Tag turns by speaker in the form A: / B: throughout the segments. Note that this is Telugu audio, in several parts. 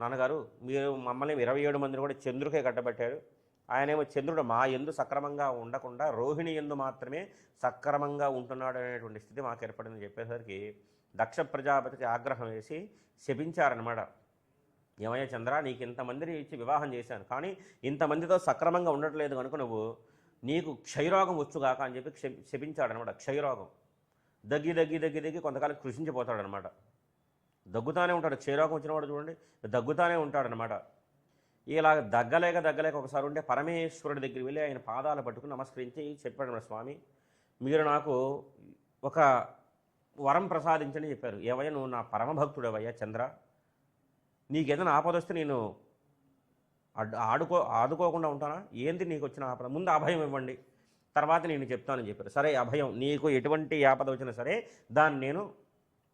A: నాన్నగారు మీరు మమ్మల్ని ఇరవై ఏడు మందిని కూడా చంద్రుకే కట్టబెట్టారు. ఆయనేమో చంద్రుడు మా ఎందు సక్రమంగా ఉండకుండా రోహిణి ఎందు మాత్రమే సక్రమంగా ఉంటున్నాడు అనేటువంటి స్థితి మాకు ఏర్పడిందని చెప్పేసరికి దక్ష ప్రజాపతికి ఆగ్రహం వేసి శపించారనమాట ఏమయ్య చంద్ర నీకు ఇంతమందిని ఇచ్చి వివాహం చేశాను కానీ ఇంతమందితో సక్రమంగా ఉండట్లేదు కనుక నువ్వు నీకు క్షయరోగం వచ్చుగాక అని చెప్పి క్షపించాడనమాట క్షయరోగం. దగ్గి దగ్గి దగ్గి దగ్గి కొంతకాలం కృషించిపోతాడనమాట దగ్గుతానే ఉంటాడు. క్షయరోగం వచ్చినవాడు చూడండి దగ్గుతానే ఉంటాడనమాట ఇలా దగ్గలేక దగ్గలేక ఒకసారి ఉంటే పరమేశ్వరుడి దగ్గరికి వెళ్ళి ఆయన పాదాలు పట్టుకుని నమస్కరించి చెప్పాడు స్వామి మీరు నాకు ఒక వరం ప్రసాదించని చెప్పారు. ఏవయ్యా నువ్వు నా పరమభక్తుడవయ్యా చంద్ర. నీకేదైనా ఆపద వస్తే నేను అడ్ ఆడుకో ఆదుకోకుండా ఉంటానా? ఏంది నీకు వచ్చిన ఆపద? ముందు అభయం ఇవ్వండి. తర్వాత నేను చెప్తానని చెప్పారు. సరే అభయం. నీకు ఎటువంటి ఆపద వచ్చినా సరే దాన్ని నేను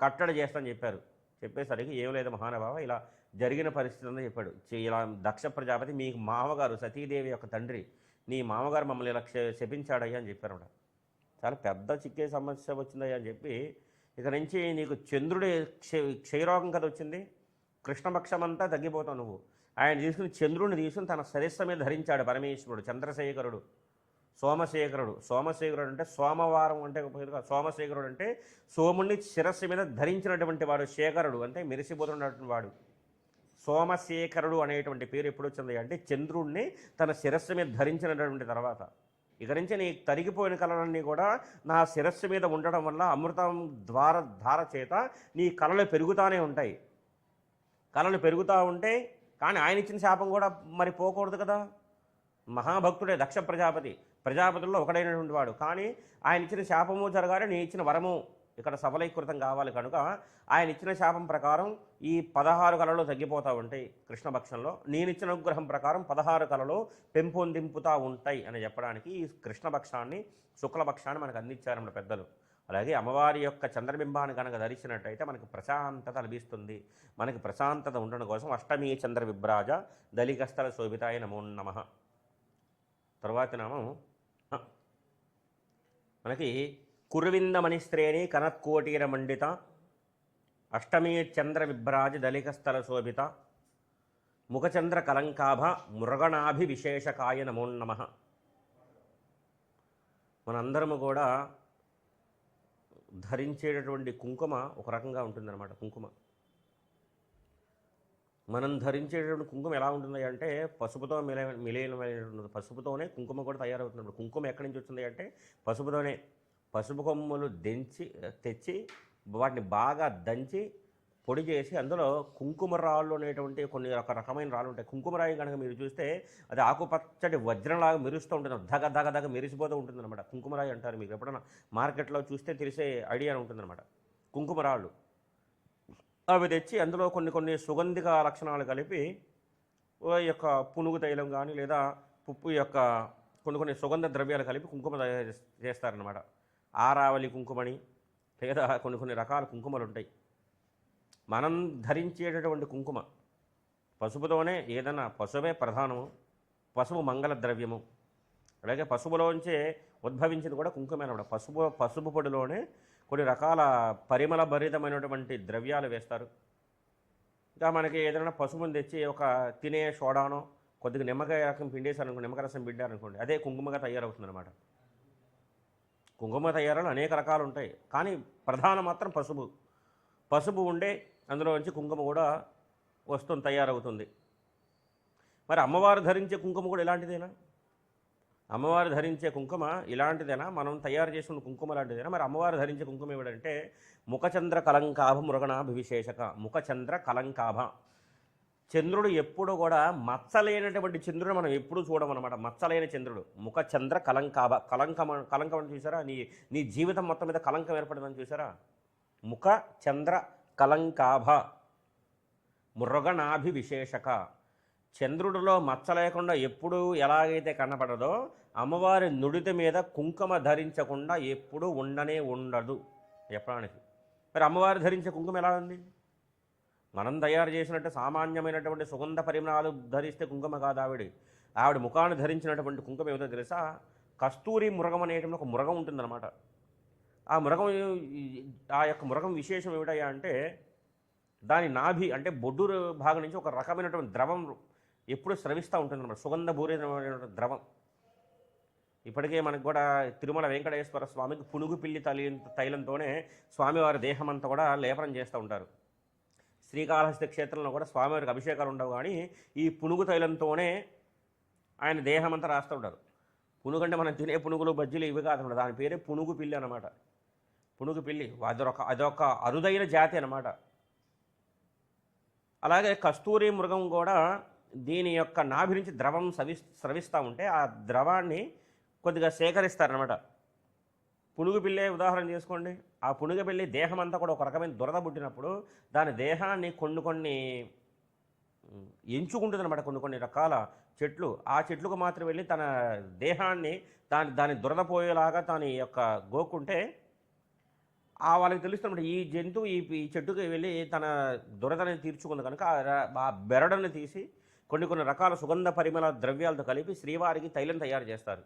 A: కట్టడి చేస్తానని చెప్పారు. చెప్పేసరికి ఏం లేదు మహానుభావ ఇలా జరిగిన పరిస్థితి ఉందని చెప్పాడు. ఇలా దక్ష ప్రజాపతి మీకు మామగారు సతీదేవి యొక్క తండ్రి నీ మామగారు మమ్మల్ని ఇలా క్ష- శపించాడయ్యా అని చెప్పారు చాలా పెద్ద చిక్కే సమస్య వచ్చిందయ్యా అని చెప్పి ఇక నుంచి నీకు చంద్రుడి క్షయ క్షయరోగం కదా వచ్చింది కృష్ణపక్షం అంతా తగ్గిపోతావు నువ్వు. ఆయన తీసుకుని చంద్రుడిని తీసుకుని తన శిరస్సు మీద ధరించాడు పరమేశ్వరుడు చంద్రశేఖరుడు. సోమశేఖరుడు. సోమశేఖరుడు అంటే సోమవారం అంటే సోమశేఖరుడు అంటే సోముణ్ణి శిరస్సు మీద ధరించినటువంటి వాడు శేఖరుడు అంటే మెరిసిపోతున్నటువంటి వాడు. సోమశేఖరుడు అనేటువంటి పేరు ఎప్పుడు వచ్చింది అంటే చంద్రుణ్ణి తన శిరస్సు మీద ధరించినటువంటి తర్వాత. ఇక నుంచి నీ తరిగిపోయిన కళలన్నీ కూడా నా శిరస్సు మీద ఉండడం వల్ల అమృతం ద్వార ధార చేత నీ కళలు పెరుగుతానే ఉంటాయి. కళలు పెరుగుతూ ఉంటే కానీ ఆయన ఇచ్చిన శాపం కూడా మరి పోకూడదు కదా. మహాభక్తుడే దక్ష ప్రజాపతి. ప్రజాపతుల్లో ఒకడైనటువంటి వాడు. కానీ ఆయన ఇచ్చిన శాపము జరగాలి నీ ఇచ్చిన వరము ఇక్కడ సఫలీకృతం కావాలి కనుక ఆయన ఇచ్చిన శాపం ప్రకారం ఈ పదహారు కళలు తగ్గిపోతూ ఉంటాయి కృష్ణపక్షంలో నేను ఇచ్చిన అనుగ్రహం ప్రకారం పదహారు కళలు పెంపొందింపుతూ ఉంటాయి అని చెప్పడానికి ఈ కృష్ణపక్షాన్ని శుక్లపక్షాన్ని మనకు అందించారు మన పెద్దలు. అలాగే అమ్మవారి యొక్క చంద్రబింబాన్ని కనుక ధరించినట్టయితే మనకు ప్రశాంతత లభిస్తుంది. మనకి ప్రశాంతత ఉండడం కోసం అష్టమి చంద్ర విభ్రాజ దళికస్థల శోభితాయ నమో నమ. తరువాతి నామం మనకి కురువిందమణి శ్రేణి కనత్కోటీర మండిత అష్టమీ చంద్ర విభ్రాజ దళికస్థల శోభిత ముఖచంద్ర కలంకాభ మృగణాభి విశేషకాయ నమో నమ. మనందరము కూడా ధరించేటటువంటి కుంకుమ ఒక రకంగా ఉంటుందన్నమాట కుంకుమ. మనం ధరించేటటువంటి కుంకుమ ఎలా ఉంటుంది అంటే పసుపుతో మిల మిలయమైనటువంటి పసుపుతోనే కుంకుమ కూడా తయారవుతున్నప్పుడు కుంకుమ ఎక్కడి నుంచి వచ్చింది అంటే పసుపుతోనే పసుపు కొమ్ములు దంచి తెచ్చి వాటిని బాగా దంచి పొడి చేసి అందులో కుంకుమ రాళ్ళు అనేటువంటి కొన్ని ఒక రకమైన రాళ్ళు ఉంటాయి. కుంకుమ రాయి కనుక మీరు చూస్తే అది ఆకుపచ్చటి వజ్రంలాగా మెరుస్తూ ఉంటుంది. దగ దగ దగ మెరిసిపోతూ ఉంటుంది అనమాట కుంకుమరాయి అంటారు మీకు ఎప్పుడైనా మార్కెట్లో చూస్తే తెలిసే ఐడియా ఉంటుందన్నమాట. కుంకుమ రాళ్ళు. అవి తెచ్చి అందులో కొన్ని కొన్ని సుగంధిక లక్షణాలు కలిపి యొక్క పునుగు తైలం కానీ లేదా పుప్పు యొక్క కొన్ని కొన్ని సుగంధ ద్రవ్యాలు కలిపి కుంకుమ తయారు చేస్తారనమాట ఆరావళి కుంకుమని లేదా కొన్ని కొన్ని రకాల కుంకుమలు ఉంటాయి. మనం ధరించేటటువంటి కుంకుమ పసుపుతోనే ఏదైనా పశువే ప్రధానము పసుపు మంగళ ద్రవ్యము అలాగే పసుపులోంచే ఉద్భవించింది కూడా కుంకుమే అనమాట పసుపు పసుపు పొడిలోనే కొన్ని రకాల పరిమళ భరితమైనటువంటి ద్రవ్యాలు వేస్తారు. ఇంకా మనకి ఏదైనా పసుపుని తెచ్చి ఒక తినే సోడానో కొద్దిగా నిమ్మకాయ రకం పిండేశారనుకోండి నిమ్మకాయ రసం పిండారనుకోండి అదే కుంకుమగా తయారవుతుంది అనమాట కుంకుమ తయారాలు అనేక రకాలు ఉంటాయి కానీ ప్రధానం మాత్రం పసుపు పసుపు ఉండే అందులో నుంచి కుంకుమ కూడా వస్తుంది తయారవుతుంది. మరి అమ్మవారు ధరించే కుంకుమ కూడా ఇలాంటిదేనా అమ్మవారు ధరించే కుంకుమ ఇలాంటిదేనా? మనం తయారు చేసుకున్న కుంకుమ లాంటిదేనా? మరి అమ్మవారు ధరించే కుంకుమ ఏమిటంటే ముఖచంద్ర కలంకాభ మృగణాభివిశేషక ముఖచంద్ర కలంకాభ. చంద్రుడు ఎప్పుడు కూడా మచ్చలేనటువంటి చంద్రుడు మనం ఎప్పుడూ చూడమన్నమాట మచ్చలేని చంద్రుడు. ముఖచంద్ర కలంకాభ. కలంకం కలంకం అని చూసారా? నీ నీ జీవితం మొత్తం మీద కలంకం ఏర్పడిందని చూసారా? ముఖ చంద్ర కలంకాభ మృగణాభివిశేషక చంద్రుడిలో మచ్చ లేకుండా ఎప్పుడు ఎలాగైతే కనపడదో అమ్మవారి నుడిత మీద కుంకుమ ధరించకుండా ఎప్పుడూ ఉండనే ఉండదు. చెప్పడానికి మరి అమ్మవారు ధరించే కుంకుమ ఎలా ఉంది? మనం తయారు చేసినట్టు సామాన్యమైనటువంటి సుగంధ పరిమళాలు ధరిస్తే కుంకుమ కాదు ఆవిడ. ఆవిడ ముఖాన్ని ధరించినటువంటి కుంకుమ ఏమిటో తెలుసా? కస్తూరి మృగం అనేటువంటి ఒక మృగం ఉంటుందన్నమాట. ఆ మృగం ఆ యొక్క మృగం విశేషం ఏమిటయ్యా అంటే దాని నాభి అంటే బొడ్డు భాగం నుంచి ఒక రకమైనటువంటి ద్రవం ఎప్పుడు స్రవిస్తూ ఉంటుంది అన్నమాట. సుగంధ భూరితమైనటువంటి ద్రవం. ఇప్పటికే మనకు కూడా తిరుమల వెంకటేశ్వర స్వామికి పునుగు పిల్లి తలి తైలంతోనే స్వామివారి దేహం అంతా కూడా లేపనం చేస్తూ ఉంటారు. శ్రీకాళహస్తి క్షేత్రంలో కూడా స్వామివారికి అభిషేకాలు ఉండవు కానీ ఈ పునుగు తైలంతోనే ఆయన దేహం అంతా రాస్తూ ఉంటారు. పునుగు అంటే మనం తినే పునుగులు బజ్జీలు ఇవి కాదు దాని పేరే పునుగు పిల్లి అనమాట పునుగు పిల్లి. అదొక అదొక అరుదైన జాతి అనమాట అలాగే కస్తూరి మృగం కూడా దీని యొక్క నాభి నుంచి ద్రవం సవి స్రవిస్తూ ఉంటే ఆ ద్రవాన్ని కొద్దిగా సేకరిస్తారనమాట పునుగు పిల్లే ఉదాహరణ చేసుకోండి ఆ పునుగు పిల్లి దేహం అంతా కూడా ఒక రకమైన దురద పుట్టినప్పుడు దాని దేహాన్ని కొన్ని కొన్ని ఎంచుకుంటుంది అనమాట కొన్ని కొన్ని రకాల చెట్లు. ఆ చెట్లకు మాత్రం వెళ్ళి తన దేహాన్ని దాని దాని దురద పోయేలాగా దాని యొక్క గోకుంటే ఆ వాళ్ళకి తెలుస్తున్నమాట ఈ జంతువు ఈ చెట్టుకి వెళ్ళి తన దురదని తీర్చుకుంది కనుక ఆ బెరడని ఆ బెరడుని తీసి కొన్ని కొన్ని రకాల సుగంధ పరిమళ ద్రవ్యాలతో కలిపి శ్రీవారికి తైలం తయారు చేస్తారు.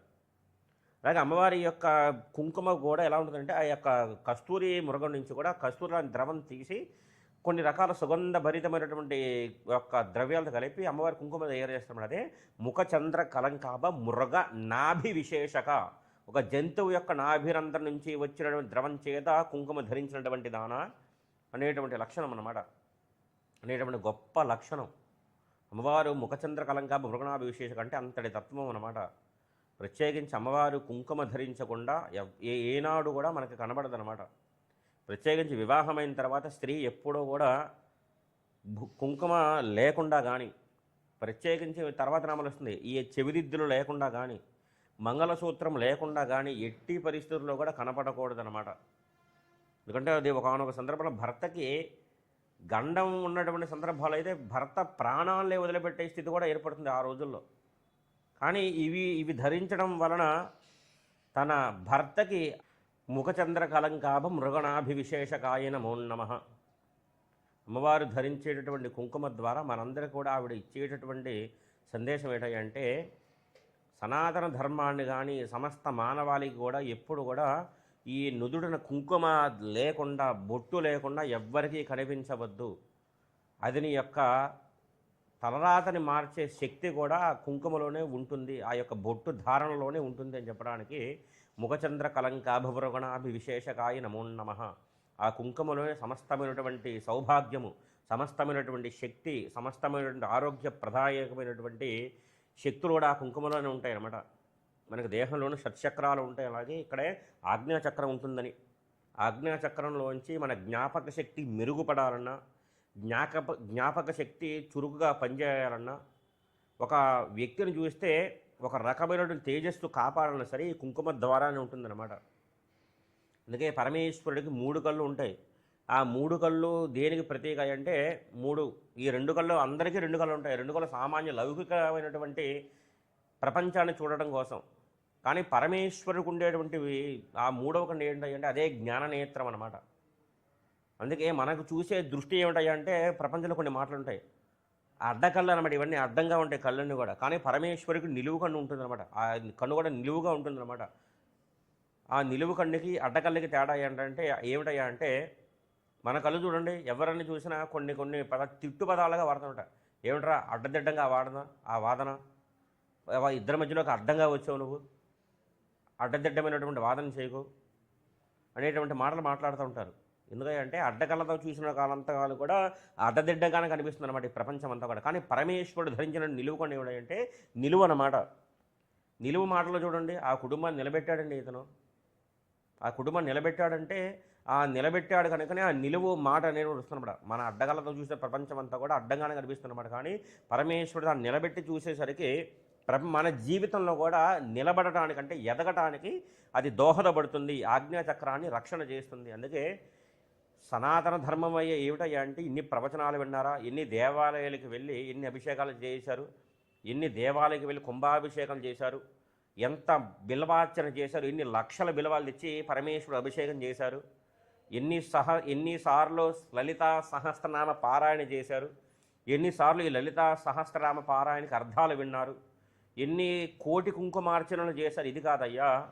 A: అలాగే అమ్మవారి యొక్క కుంకుమ కూడా ఎలా ఉంటుందంటే ఆ యొక్క కస్తూరి మృగం నుంచి కూడా కస్తూరి లాంటి ద్రవం తీసి కొన్ని రకాల సుగంధ భరితమైనటువంటి యొక్క ద్రవ్యాలతో కలిపి అమ్మవారి కుంకుమ తయారు చేస్తాం అదే ముఖచంద్ర కలంకాభ మృగ నాభి విశేషక. ఒక జంతువు యొక్క నాభిరంధ్రం నుంచి వచ్చినటువంటి ద్రవం చేత కుంకుమ ధరించినటువంటి దాన అనేటువంటి లక్షణం అన్నమాట. అనేటువంటి గొప్ప లక్షణం. అమ్మవారు ముఖచంద్ర కలంకాభ మృగనాభి విశేషక అంటే అంతటి తత్వం అనమాట ప్రత్యేకించి అమ్మవారు కుంకుమ ధరించకుండా ఏ ఏనాడు కూడా మనకి కనబడదనమాట ప్రత్యేకించి వివాహమైన తర్వాత స్త్రీ ఎప్పుడూ కూడా భు- కుంకుమ లేకుండా కానీ ప్రత్యేకించి తర్వాత నామలు వస్తుంది ఈ చెవిదిద్దులు లేకుండా కానీ మంగళసూత్రం లేకుండా కానీ ఎట్టి పరిస్థితుల్లో కూడా కనపడకూడదనమాట ఎందుకంటే అది ఒకనొక సందర్భంలో భర్తకి గండం ఉన్నటువంటి సందర్భాలు అయితే భర్త ప్రాణాలే వదిలిపెట్టే స్థితి కూడా ఏర్పడుతుంది ఆ రోజుల్లో. కానీ ఇవి ఇవి ధరించడం వలన తన భర్తకి ముఖచంద్ర కలంకాభ మృగణాభివిశేషకాయ విశేషకాయన మోన్నమ అమ్మవారు ధరించేటటువంటి కుంకుమ ద్వారా మనందరికీ కూడా ఆవిడ ఇచ్చేటటువంటి సందేశం ఏంటంటే సనాతన ధర్మాన్ని కానీ సమస్త మానవాళికి కూడా ఎప్పుడు కూడా ఈ నుదుడున కుంకుమ లేకుండా బొట్టు లేకుండా ఎవ్వరికీ కనిపించవద్దు. అది నీ యొక్క తలరాతని మార్చే శక్తి కూడా కుంకుమలోనే ఉంటుంది. ఆ యొక్క బొట్టు ధారణలోనే ఉంటుంది అని చెప్పడానికి ముఖచంద్ర కలంకాభవృగణాభి విశేషకాయ నమో నమ. ఆ కుంకుమలోనే సమస్తమైనటువంటి సౌభాగ్యము సమస్తమైనటువంటి శక్తి సమస్తమైనటువంటి ఆరోగ్య ప్రదాయకమైనటువంటి శక్తులు కూడా ఆ కుంకుమలోనే ఉంటాయన్నమాట. మనకు దేహంలోనూ షట్చక్రాలు ఉంటాయి. అలాగే ఇక్కడే ఆజ్ఞాచక్రం ఉంటుందని. ఆజ్ఞాచక్రంలోంచి మన జ్ఞాపక శక్తి మెరుగుపడాలన్నా జ్ఞాపక జ్ఞాపక శక్తి చురుకుగా పనిచేయాలన్నా ఒక వ్యక్తిని చూస్తే ఒక రకమైనటువంటి తేజస్సు కాపాడాలన్నా సరే ఈ కుంకుమ ద్వారానే ఉంటుందన్నమాట. అందుకే పరమేశ్వరుడికి మూడు కళ్ళు ఉంటాయి. ఆ మూడు కళ్ళు దేనికి ప్రతీక అంటే మూడు ఈ రెండు కళ్ళు అందరికీ రెండు కళ్ళు ఉంటాయి. రెండు కళ్ళు సామాన్య లౌకికమైనటువంటి ప్రపంచాన్ని చూడటం కోసం. కానీ పరమేశ్వరుడికి ఉండేటువంటివి ఆ మూడవ కండి ఏంటంటే అదే జ్ఞాననేత్రం అనమాట అందుకే మనకు చూసే దృష్టి ఏమిటంటే ప్రపంచంలో కొన్ని మాటలు ఉంటాయి అడ్డకళ్ళు అనమాట ఇవన్నీ అడ్డంగా ఉంటాయి కళ్ళన్నీ కూడా. కానీ పరమేశ్వరికి నిలువు కన్ను ఉంటుందన్నమాట. ఆ కన్ను కూడా నిలువుగా ఉంటుందన్నమాట. ఆ నిలువు కన్నుకి అడ్డకళ్ళకి తేడా ఏంటంటే ఏమిటయ్యా అంటే మన కళ్ళు చూడండి ఎవరిని చూసినా కొన్ని కొన్ని పద తిట్టు పదాలుగా వాడుతుంటారు ఏమిట్రా అడ్డదిడ్డంగా వాడన ఆ వాదన? ఇద్దరి మధ్యలోకి అడ్డంగా వచ్చావు నువ్వు? అడ్డదిడ్డమైనటువంటి వాదన చేయకు. అనేటువంటి మాటలు మాట్లాడుతూ ఉంటారు. ఎందుకంటే అడ్డకళ్ళతో చూసిన కాలంతా కాలం కూడా అడ్డదిడ్డగానే కనిపిస్తుంది అనమాట ఈ ప్రపంచం అంతా కూడా. కానీ పరమేశ్వరుడు ధరించిన నిలువుకొని ఏమిటంటే నిలువు అన్నమాట. నిలువు మాటలు చూడండి. ఆ కుటుంబాన్ని నిలబెట్టాడండి ఇతను. ఆ కుటుంబాన్ని నిలబెట్టాడంటే ఆ నిలబెట్టాడు కనుకనే ఆ నిలువు మాట అనేది వస్తున్నమాట మన అడ్డగలతో చూసే ప్రపంచం అంతా కూడా అడ్డంగానే కనిపిస్తున్నమాట కానీ పరమేశ్వరుడు దాన్ని నిలబెట్టి చూసేసరికి మన జీవితంలో కూడా నిలబడటానికంటే ఎదగటానికి అది దోహదపడుతుంది ఆజ్ఞాచక్రాన్ని రక్షణ చేస్తుంది. అందుకే సనాతన ధర్మం అయ్యే ఏమిటయ్యా అంటే ఇన్ని ప్రవచనాలు విన్నారా ఎన్ని దేవాలయాలకు వెళ్ళి ఎన్ని అభిషేకాలు చేశారు ఎన్ని దేవాలయాలకు వెళ్ళి కుంభాభిషేకం చేశారు ఎంత బిల్వార్చన చేశారు ఎన్ని లక్షల బిల్వాలు తెచ్చి పరమేశ్వరుడు అభిషేకం చేశారు ఎన్ని సహ ఎన్నిసార్లు లలిత సహస్రనామ పారాయణ చేశారు ఎన్నిసార్లు ఈ లలిత సహస్రనామ పారాయణకి అర్థాలు విన్నారు ఎన్ని కోటి కుంకుమార్చనలు చేశారు? ఇది కాదయ్యా.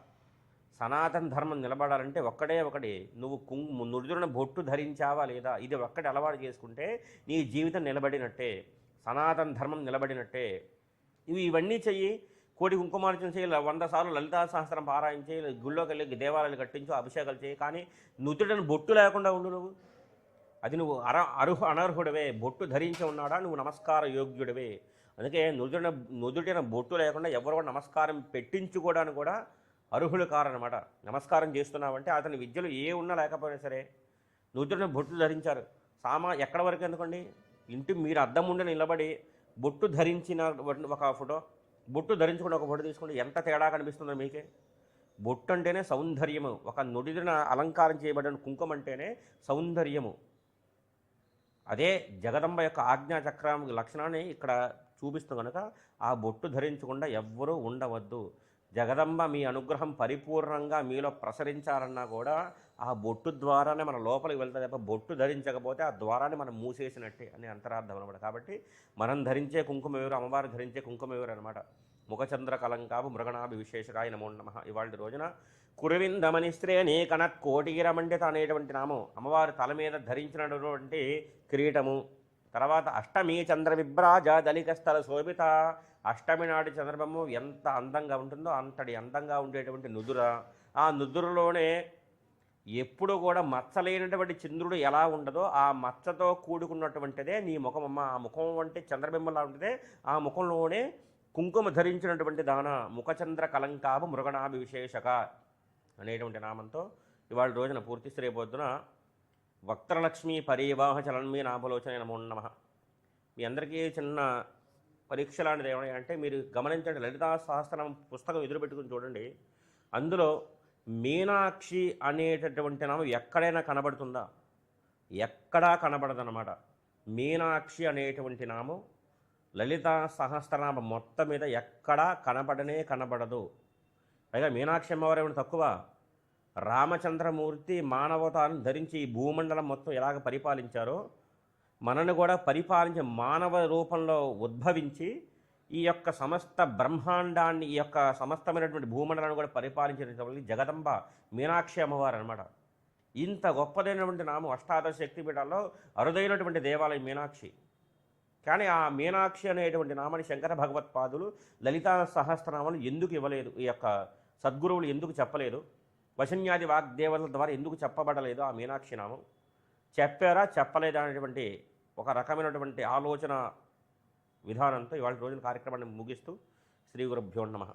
A: సనాతన ధర్మం నిలబడాలంటే ఒక్కడే ఒకటి. నువ్వు కుంకు నుదురున బొట్టు ధరించావా లేదా? ఇది ఒక్కటి అలవాటు చేసుకుంటే నీ జీవితం నిలబడినట్టే. సనాతన ధర్మం నిలబడినట్టే. ఇవి ఇవన్నీ చెయ్యి. కోటి కుంకుమార్చన చేయాలి ల- వంద సార్లు లలితా సహస్రం పారాయణ చేయాలి గుళ్ళోకి వెళ్ళి దేవాలయాలు కట్టించు అభిషేకాలు చేయి కానీ నుదుటను బొట్టు లేకుండా ఉండు నువ్వు. అది నువ్వు అర అర్హు అనర్హుడవే. బొట్టు ధరించి ఉన్నాడా? నువ్వు నమస్కార యోగ్యుడివే. అందుకే నుదుటిన నుదుటిన బొట్టు లేకుండా ఎవరు కూడా నమస్కారం పెట్టించుకోవడానికి కూడా అర్హులు కారనమాట నమస్కారం చేస్తున్నావంటే అతని విద్యలు ఏ ఉన్నా లేకపోయినా సరే నుదుటిన బొట్టు ధరించారు. సామా ఎక్కడ వరకు ఎందుకండి? ఇంటి మీరు అద్దం ఉండి నిలబడి బొట్టు ధరించిన ఒక ఫోటో బొట్టు ధరించుకుని ఒక ఫోటో తీసుకుంటే ఎంత తేడా కనిపిస్తుందో మీకే? బొట్టు అంటేనే సౌందర్యము. ఒక నుడిదిన అలంకారం చేయబడిన కుంకుమ అంటేనే సౌందర్యము. అదే జగదంబ యొక్క ఆజ్ఞా చక్రం లక్షణాన్ని ఇక్కడ చూపిస్తూ కనుక ఆ బొట్టు ధరించకుండా ఎవ్వరూ ఉండవద్దు. జగదంబ మీ అనుగ్రహం పరిపూర్ణంగా మీలో ప్రసరించాలన్నా కూడా ఆ బొట్టు ద్వారానే మన లోపలికి వెళ్తుంది తప్ప బొట్టు ధరించకపోతే ఆ ద్వారాన్ని మనం మూసేసినట్టే అని అంతరార్థం అనమాట కాబట్టి మనం ధరించే కుంకుమ ఎవరు అమ్మవారు ధరించే కుంకుమ ఎవరు అనమాట ముఖచంద్ర కలంకాపు మృగణాభి విశేషకాయ నమో నమ ఇవాళ రోజున కురువిందమని స్త్రీని కనత్ కోటిగిరమండిత అనేటువంటి నామం. అమ్మవారి తల మీద ధరించినటువంటి కిరీటము తర్వాత అష్టమి చంద్ర విభ్రాజ దళిక స్థల శోభిత. అష్టమి నాటి చంద్రబొమ్మ ఎంత అందంగా ఉంటుందో అంతటి అందంగా ఉండేటువంటి నుదుర. ఆ నుదురులోనే ఎప్పుడు కూడా మచ్చలేనటువంటి చంద్రుడు ఎలా ఉండదో ఆ మచ్చతో కూడుకున్నటువంటిదే నీ ముఖం అమ్మ. ఆ ముఖం అంటే చంద్రబింబలా ఉంటుందే. ఆ ముఖంలోనే కుంకుమ ధరించినటువంటి దాన ముఖచంద్ర కలంకాభ మృగణాభి విశేషక అనేటువంటి నామంతో ఇవాళ రోజున పూర్తి పొద్దున పొద్దున వక్త్రలక్ష్మి పరివాహ చలన్మీ నాభలోచన నమో నమ. మీ అందరికీ చిన్న పరీక్ష లాంటిది ఏమైనా అంటే మీరు గమనించండి లలితా సహస్రం పుస్తకం ఎదురుపెట్టుకుని చూడండి. అందులో మీనాక్షి అనేటటువంటి నామం ఎక్కడైనా కనబడుతుందా? ఎక్కడా కనబడదన్నమాట. మీనాక్షి అనేటువంటి నామం లలితా సహస్రనామ మొత్తం మీద ఎక్కడా కనబడనే కనబడదు. పైగా మీనాక్షి అమ్మవారు ఏమైనా తక్కువ? రామచంద్రమూర్తి మానవతాన్ని ధరించి ఈ భూమండలం మొత్తం ఎలాగ పరిపాలించారో మనను కూడా పరిపాలించే మానవ రూపంలో ఉద్భవించి ఈ యొక్క సమస్త బ్రహ్మాండాన్ని ఈ యొక్క సమస్తమైనటువంటి భూమండలాన్ని కూడా పరిపాలించినటువంటి జగదంబ మీనాక్షి అమ్మవారు అనమాట ఇంత గొప్పదైనటువంటి నామం అష్టాదశ శక్తిపీఠాల్లో అరుదైనటువంటి దేవాలయం మీనాక్షి. కానీ ఆ మీనాక్షి అనేటువంటి నామాన్ని శంకర భగవత్పాదులు లలితా సహస్రనామాలు ఎందుకు ఇవ్వలేదు? ఈ యొక్క సద్గురువులు ఎందుకు చెప్పలేదు? వశన్యాది వాగ్దేవతల ద్వారా ఎందుకు చెప్పబడలేదు ఆ మీనాక్షి నామం. చెప్పారా చెప్పలేదా అనేటువంటి ఒక రకమైనటువంటి ఆలోచన విధానంతో ఇవాళ రోజున కార్యక్రమాన్ని ముగిస్తూ శ్రీ గురుభ్యో నమ.